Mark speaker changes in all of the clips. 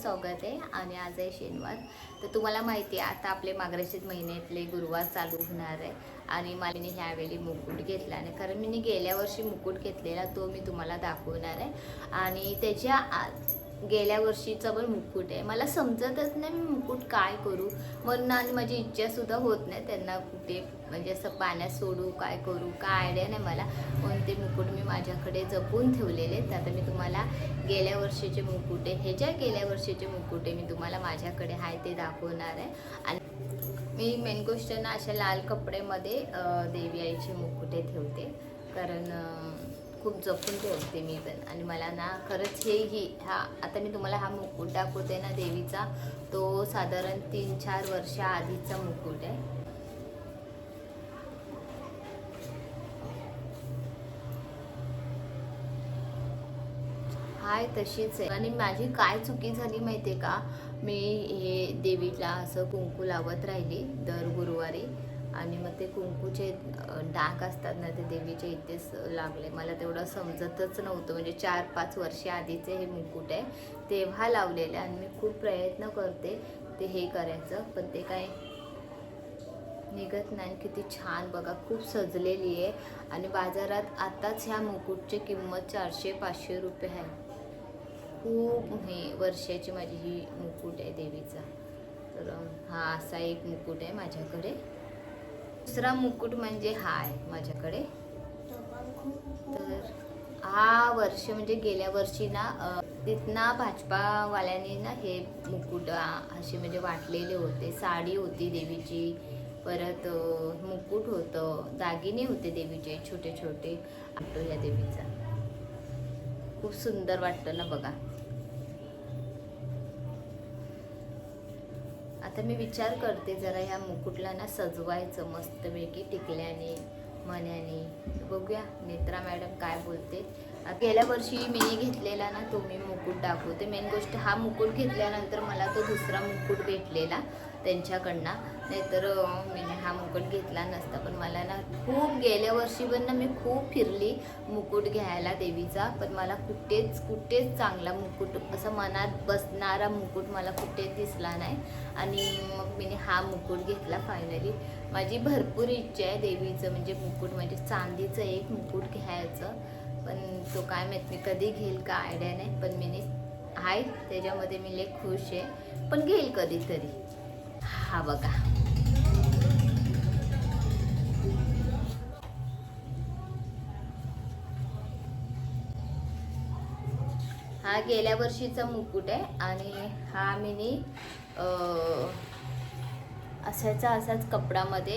Speaker 1: स्वागत आहे. आणि आज आहे शनिवार. तर तुम्हाला माहिती आहे आता आपले मार्गशीर्ष महिन्यातले गुरुवार चालू होणार आहे. आणि मला मी ह्यावेळी मुकुट घेतला नाही कारण मी गेल्या वर्षी मुकुट घेतलेला तो मी तुम्हाला दाखवणार आहे. आणि त्याच्या गेल्या वर्षीचा पण मुकुट आहे. मला समजतच नाही मी मुकुट काय करू. म्हणून आणि माझी इच्छासुद्धा होत नाही त्यांना कुठे म्हणजे असं पाण्यात सोडू काय करू काय आयडिया नाही मला. म्हणून ते मुकुट मी माझ्याकडे जपून ठेवलेले आहेत. आता मी तुम्हाला गेल्या वर्षीचे मुकुटे हे ज्या गेल्या वर्षीचे मुकुटे मी तुम्हाला माझ्याकडे आहे ते दाखवणार आहे. आणि मी मेन गोष्ट ना अशा लाल कपड्यामध्ये देवी आईचे मुकुटे ठेवते. कारण खूप जपून ठेवते मी पण. आणि मला ना खरंच हे ही हा आता मी तुम्हाला हा मुकुट दाखवते ना देवीचा तो साधारण तीन चार वर्ष आधीचा मुकुट आहे. हाय तशीच आहे. आणि माझी काय चुकी झाली माहिती आहे का? मी हे देवीला असं कुंकू लावत राहिली दर गुरुवारी. आणि मग ते कुंकूचे डाक डाग असतात ना ते देवीच्या इथेच लागले. मला तेवढं समजतच नव्हतं. म्हणजे चार पाच वर्षे आधीचे हे मुकुट आहे तेव्हा लावलेले आणि मी खूप प्रयत्न करते ते हे करायचं पण ते काय निघत नाही. किती छान बघा खूप सजलेली आहे. आणि बाजारात आताच ह्या मुकुटची किंमत चारशे पाचशे रुपये आहे. खूप हे वर्षाची माझी ही मुकुट आहे देवीचा. तर हा असा एक मुकुट आहे माझ्याकडे. दुसरा मुकुट म्हणजे हा आहे माझ्याकडे. तर हा वर्ष म्हणजे गेल्या वर्षी ना तिथना भाजपावाल्यांनी ना हे मुकुट असे म्हणजे वाटलेले होते. साडी होती देवीची परत मुकुट होतं दागिने होते देवीचे छोटे छोटे आटो या देवीचा. खूप सुंदर वाटतं ना बघा. आता मी विचार करते जरा ह्या मुकुटला ना सजवायचं मस्तपैकी टिकल्याने मण्याने बघूया नेत्रा मॅडम काय बोलते. गेल्या वर्षी मी घेतलेला ना तो मी मुकुट दाखवते. मेन गोष्ट हा मुकुट घेतल्यानंतर मला तो दुसरा मुकुट भेटलेला त्यांच्याकडनं. नाहीतर मी हा मुकुट घेतला नसता. पण मला ना खूप गेल्या वर्षी पण ना मी खूप फिरली मुकुट घ्यायला देवीचा. पण मला कुठेच कुठेच चांगला मुकुट असं मनात बसणारा मुकुट मला कुठेच दिसला नाही. आणि मग मी हा मुकुट घेतला फायनली माझी भरपूर इच्छा आहे देवीचं म्हणजे मुकुट म्हणजे चांदीचं एक मुकुट घ्यायचं. पण तो काय माहीत मी कधी घेईल का आयडिया नाही पण मी आहे त्याच्यामध्ये मी लय खुश आहे. पण घेईल कधीतरी. हा बघा. हा गेल्या वर्षीचा मुकुट आहे आणि हा मिनी असाचा असाच कपडामध्ये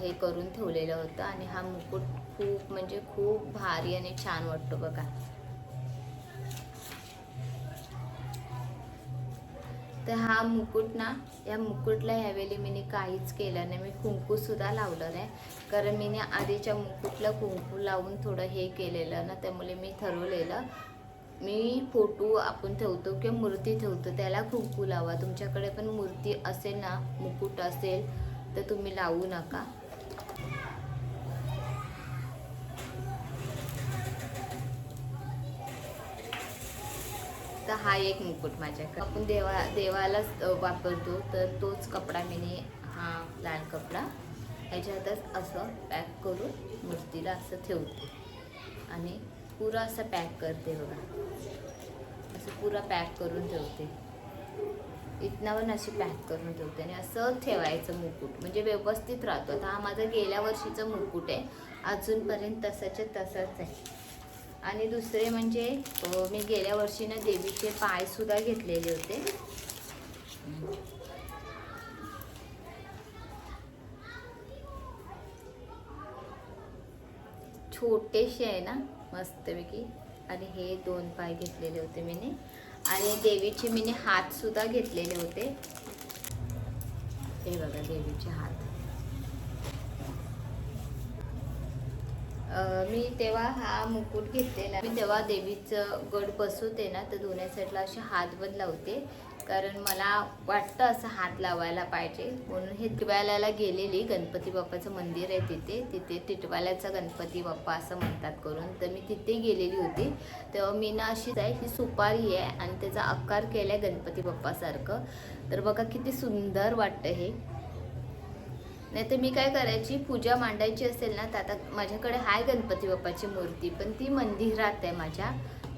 Speaker 1: हे करून ठेवलेलं होतं आणि हा मुकुट खूप म्हणजे खूप भारी आणि छान वाटतो बघा. तर हा मुकुट ना या मुकुटला ह्यावेळी मी काहीच केलं नाही. मी कुंकू सुद्धा लावलं नाही. कारण मी आधीच्या मुकुटला कुंकू लावून थोडं हे केलेलं ना त्यामुळे मी ठरवलेलं मी फोटो आपण ठेवतो किंवा मूर्ती ठेवतो त्याला कुंकू लावा. तुमच्याकडे पण मूर्ती असेल ना मुकुट असेल तर तुम्ही लावू नका. तर हा एक मुकुट माझ्याकडे. आपण देवा देवालाच वापरतो तर तोच कपडा मी हा लाल कपडा ह्याच्यातच असं पॅक करून मूर्तीला असं ठेवते. आणि पुरा असं पॅक करते बघा. असं पुरा पॅक करून ठेवते. इथनावर अशी पॅक करून ठेवते आणि असं ठेवायचं मुकुट. म्हणजे व्यवस्थित राहतो. आता हा माझा गेल्या वर्षीचा मुकुट आहे. अजूनपर्यंत तसाच्या तसाच आहे. आणि दुसरे म्हणजे मी गेल्या वर्षी ना देवीचे पाय सुद्धा घेतलेले होते. छोटेसे आहे ना मस्तपैकी. आणि हे दोन पाय घेतलेले होते मीने. आणि देवीचे मीने हात सुद्धा घेतलेले होते. हे बघा देवीचे हात. मी तेव्हा हा मुकुट घेतलेला. मी तेव्हा देवीचं गड बसवते ना तर दोन्ही साईडला असे हात बंद लावते. कारण मला वाटतं असं हात लावायला पाहिजे. म्हणून हे टिटवाल्याला गेलेली गणपती बाप्पाचं मंदिर आहे तिथे. तिथे टिटवाल्याचा गणपती बाप्पा असं म्हणतात करून. तर मी तिथे गेलेली होती. तेव्हा मी ना अशीच आहे ही सुपारी आहे आणि त्याचा आकार केला आहे गणपती बाप्पासारखं. तर बघा किती सुंदर वाटतं हे. नाही तर मी काय करायची पूजा मांडायची असेल ना तर आता माझ्याकडे आहे गणपती बाप्पाची मूर्ती पण ती मंदिरात आहे माझ्या.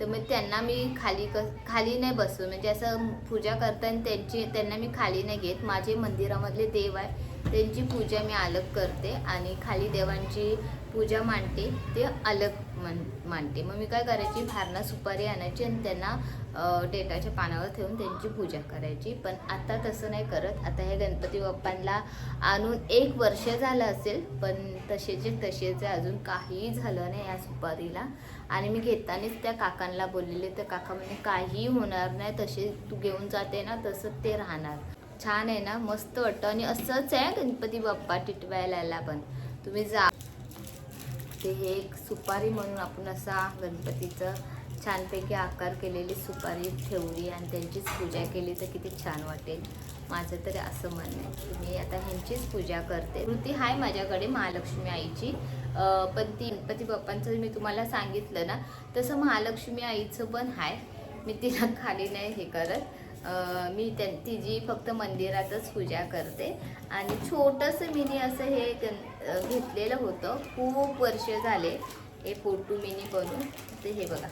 Speaker 1: तर मग त्यांना मी खाली क खाली नाही बसू म्हणजे असं पूजा करताना त्यांची त्यांना मी खाली नाही घेत. माझे मंदिरामधले देव आहे त्यांची पूजा मी अलग करते आणि खाली देवांची पूजा मांडते ते अलग मान मांडते. मग मी काय करायची? भारणा सुपारी आणायची आणि त्यांना अं, डेटाच्या पानावर ठेवून त्यांची पूजा करायची. पण आता तसं नाही करत. आता हे गणपती बाप्पांना आणून एक वर्ष झालं असेल पण तसेचे तसेच अजून काहीही झालं नाही या सुपारीला. आणि मी घेतानाच त्या काकांना बोललेले तर काका म्हणजे काहीही होणार नाही. तसे तू घेऊन जाते ना तसं ते राहणार. छान आहे ना. मस्त वाटतं. आणि असंच आहे गणपती बाप्पा टिटवायला पण. तुम्ही जा. ते हे एक सुपारी म्हणून आपण असा गणपतीचं छानपैकी आकार केलेली सुपारी ठेवली आणि त्यांचीच पूजा केली तर किती छान वाटेल. माझं तरी असं म्हणणं आहे की मी आता ह्यांचीच पूजा करते. कृती आहे माझ्याकडे महालक्ष्मी आईची. पण ती गणपती बाप्पांचं मी तुम्हाला सांगितलं ना तसं महालक्ष्मी आईचं पण आहे मी तिला खाली नाही हे करत. मी त्या तिची फक्त मंदिरातच पूजा करते. आणि छोटंसं मिनी असं हे घेतलेलं होतं. खूप वर्ष झाले हे फोटू मिनी बनून. ते हे बघा.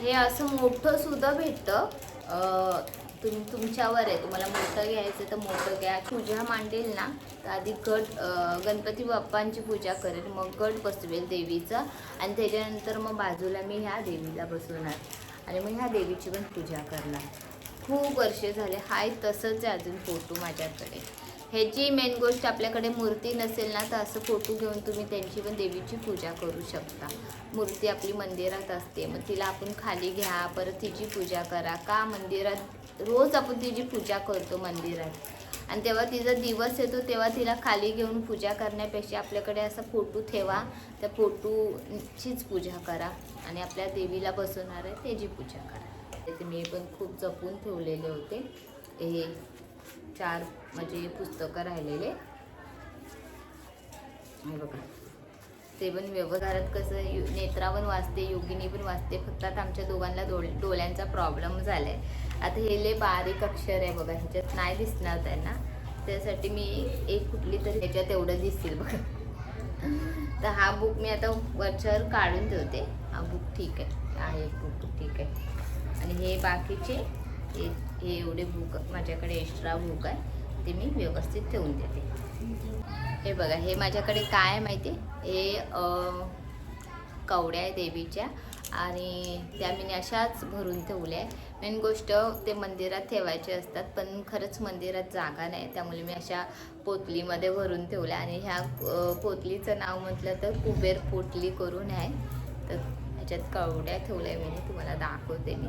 Speaker 1: हे असं मोठं सुद्धा भेटतं. तुम तुमच्यावर आहे. तुम्हाला मोठं घ्यायचं तर मोठं घ्या. पूजा मांडेल ना तर आधी गट गणपती बाप्पांची पूजा करेल. मग गट बसवेल देवीचा. आणि त्याच्यानंतर मग बाजूला मी ह्या देवीला बसवणार. आणि मग ह्या देवीची पण पूजा करणार. खूप वर्ष झाले. हाय तसंच आहे अजून फोटो माझ्याकडे. ह्याची मेन गोष्ट आपल्याकडे मूर्ती नसेल ना तर असं फोटो घेऊन तुम्ही त्यांची पण देवीची पूजा करू शकता. मूर्ती आपली मंदिरात असते. मग तिला आपण खाली घ्या. परत तिची पूजा करा. का मंदिरात रोज आपण तिची पूजा करतो मंदिरात. आणि तेव्हा तिचा दिवस येतो तेव्हा तिला खाली घेऊन पूजा करण्यापेक्षा आपल्याकडे असा फोटो ठेवा. त्या फोटोचीच पूजा करा. आणि आपल्या देवीला बसवणार आहे त्याची पूजा करा. ते मी पण खूप जपून ठेवलेले होते. हे चार म्हणजे पुस्तकं राहिलेले. हे बघा. ते पण व्यवहारात कसं यु नेत्रा पण वाचते योगिनी पण वाचते फक्त आता आमच्या दोघांना डोळ डोळ्यांचा प्रॉब्लेम झाला आहे आता हे लय बारीक अक्षर आहे बघा ह्याच्यात नाही दिसणार त्यांना. त्यासाठी मी एक कुठली तरी ह्याच्यात एवढं दिसतील बघा. तर हा बुक मी आता वरच्यावर काढून ठेवते. हा बुक ठीक आहे. आहे बुक ठीक आहे. आणि हे बाकीचे हे हे एवढे बुक माझ्याकडे एक्स्ट्रा बुक आहे ते मी व्यवस्थित ठेवून देते. हे बघा हे माझ्याकडे काय माहिती? आहे हे कवड्या आहे देवीच्या आणि त्या मी अशाच भरून ठेवल्या आहे मेन गोष्ट ते मंदिरात ठेवायचे असतात पण खरंच मंदिरात जागा नाही त्यामुळे मी अशा पोतलीमध्ये भरून ठेवल्या आणि ह्या पोतलीचं नाव म्हटलं तर कुबेर पोटली करून आहे. तर ह्याच्यात कवड्या ठेवल्या मी तुम्हाला दाखवते मी.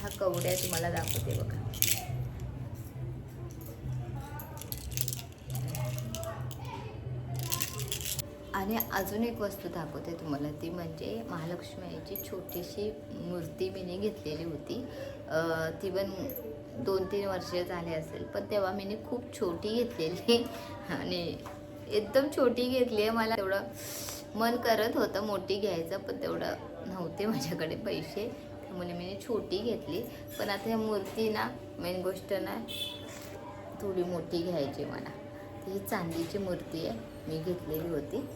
Speaker 1: ह्या कवड्या तुम्हाला दाखवते बघा. आणि अजून एक वस्तू दाखवते तुम्हाला ती म्हणजे महालक्ष्मी आईची छोटीशी मूर्ती मी घेतलेली होती. ती पण दोन तीन वर्ष झाले असेल पण तेव्हा मी खूप छोटी घेतलेली. आणि एकदम छोटी घेतली आहे मला तेवढं मन करत होतं मोठी घ्यायचं पण तेवढं नव्हते माझ्याकडे पैसे. त्यामुळे मी छोटी घेतली. पण आता ह्या मूर्ती ना मेन गोष्ट ना थोडी मोठी घ्यायची मला. ही चांदीची मूर्ती आहे मी घेतलेली होती.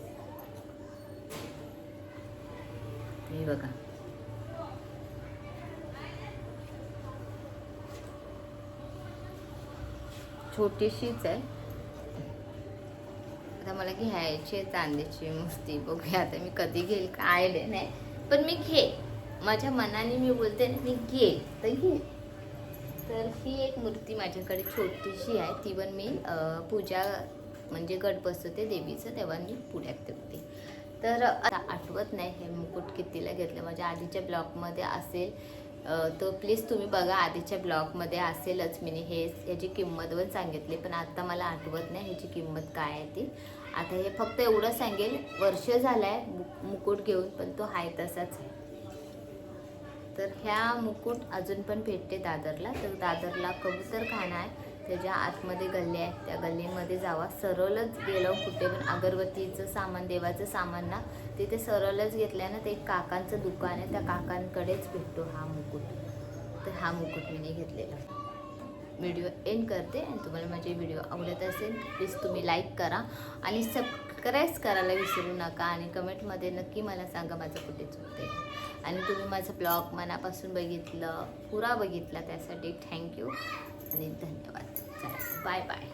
Speaker 1: हे बघा. छोटीशीच आहे. आता मला घ्यायची आहे चांदीची मूर्ती बघूया आता मी कधी घेईल काय नाही. पण मी घे. माझ्या मनाने मी बोलते ना मी घे. तर घे. तर ही एक मूर्ती माझ्याकडे छोटीशी आहे. ती पण मी पूजा म्हणजे गट बसवते देवीचं तेव्हा मी पुढ्यात ठेवते. तर आता आठवत नाही हे मुकुट कितीला घेतलं. माझ्या आधीच्या ब्लॉगमध्ये असेल. तर प्लीज तुम्ही बघा आधीच्या ब्लॉगमध्ये असेलच मी हे ह्याची किंमत पण सांगितली पण आत्ता मला आठवत नाही ह्याची किंमत काय आहे ती. आता हे फक्त एवढं सांगेल वर्ष झालं आहे मुकुट घेऊन पण तो आहे तसाच आहे. तर ह्या मुकुट अजून पण भेटते दादरला. तर दादरला कबूतर खाना आहे त्याच्या आतमध्ये गल्ले आहेत त्या गल्लीमध्ये जावा. सरळच गेलो कुठे पण. अगरबत्तीचं सामान देवाचं सामान ना तिथे सरळच घेतल्यानं ते एक काकांचं दुकान आहे. त्या काकांकडेच भेटतो हा मुकुट. तर हा मुकुट मी घेतलेला. व्हिडिओ एंड करते आणि तुम्हाला माझे व्हिडिओ आवडत असेल प्लीज तुम्ही लाईक करा आणि सबस्क्राईब करायला विसरू नका आणि कमेंटमध्ये नक्की मला सांगा माझं कुठे चुकते आणि तुम्ही माझं ब्लॉग मनापासून बघितलं पुरा बघितला त्यासाठी थँक्यू आणि धन्यवाद चला बाय बाय